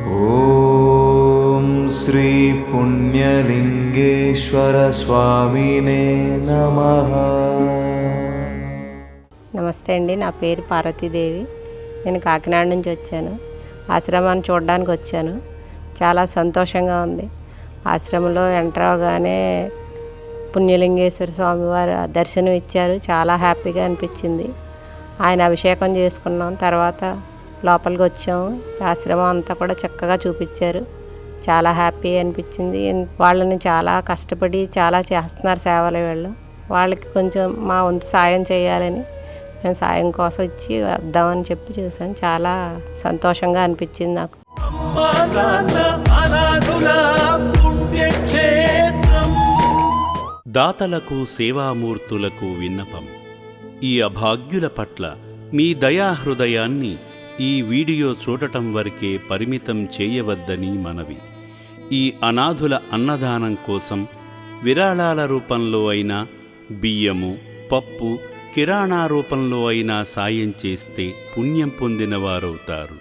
ॐ శ్రీపుణ్యలింగేశ్వరస్వామినే నమ. నమస్తే అండి నా పేరు పార్వతీదేవి. నేను కాకినాడ నుంచి వచ్చాను. ఆశ్రమాన్ని చూడడానికి వచ్చాను. చాలా సంతోషంగా ఉంది. ఆశ్రమంలో ఎంటర్ అవగానే పుణ్యలింగేశ్వర స్వామివారు దర్శనం ఇచ్చారు చాలా హ్యాపీగా అనిపించింది. ఆయన అభిషేకం చేసుకున్నాం. తర్వాత లోపలికి వచ్చాము. ఆశ్రమం అంతా కూడా చక్కగా చూపించారు. చాలా హ్యాపీ అనిపించింది. వాళ్ళని చాలా కష్టపడి చాలా చేస్తున్నారు సేవలు వీళ్ళు. వాళ్ళకి కొంచెం మా వంతు సాయం చేయాలని నేను సాయం కోసం ఇచ్చి వద్దామని చెప్పి చూసాను చాలా సంతోషంగా అనిపించింది నాకు. దాతలకు సేవామూర్తులకు విన్నపం. ఈ అభాగ్యుల పట్ల మీ దయాహృదయాన్ని ఈ వీడియో చూడటం వరకే పరిమితం చేయవద్దని మనవి. ఈ అనాథుల అన్నదానం కోసం విరాళాల రూపంలో అయినా బియ్యము పప్పు కిరాణా రూపంలో అయినా సాయం చేస్తే పుణ్యం పొందినవారవుతారు.